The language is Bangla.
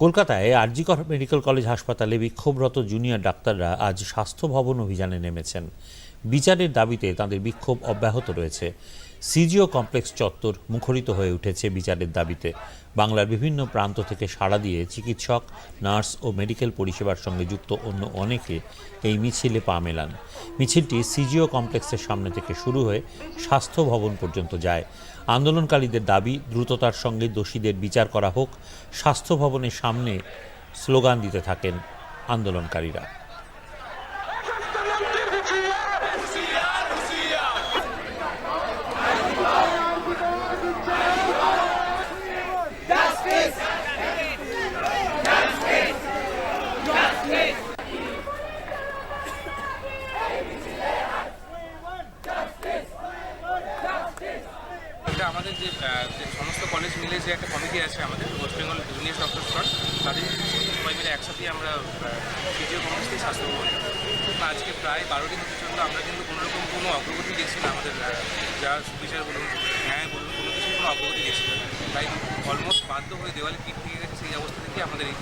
কলকাতায় আরজিকর মেডিকেল কলেজ হাসপাতালে বিক্ষোভরত জুনিয়র ডাক্তাররা আজ স্বাস্থ্য ভবন অভিযানে নেমেছেন। বিচারের দাবিতে তাদের বিক্ষোভ অব্যাহত রয়েছে। সিজিও কমপ্লেক্স চত্বর মুখরিত হয়ে উঠেছে বিচারের দাবিতে। বাংলার বিভিন্ন প্রান্ত থেকে সাড়া দিয়ে চিকিৎসক, নার্স ও মেডিকেল পরিষেবার সঙ্গে যুক্ত অন্য অনেকে এই মিছিলে পা মেলান। মিছিলটি সিজিও কমপ্লেক্সের সামনে থেকে শুরু হয়ে স্বাস্থ্য ভবন পর্যন্ত যায়। আন্দোলনকারীদের দাবি, দ্রুততার সঙ্গে দোষীদের বিচার করা হোক, স্বাস্থ্য ভবনের সামনে স্লোগান দিতে থাকেন আন্দোলনকারীরা। আমাদের যে সমস্ত কলেজ মিলে যে একটা কমিটি আছে আমাদের West Bengal junior doctor front তাদের সবাই মিলে একসাথে আমরা ফিজিও কমার্স থেকে স্বাস্থ্য ভবন আজকে প্রায় বারো দিন পর্যন্ত আমরা কিন্তু কোনোরকম কোনো অগ্রগতি দেখছি না আমাদের যা সুবিচার বলুন ন্যায় বলুন, কোনো কিছু কোনো অগ্রগতি দেখছি না। তাই অলমোস্ট বাধ্য হয়ে দেওয়ালে থেকে গেছে সেই অবস্থা থেকে আমাদের এই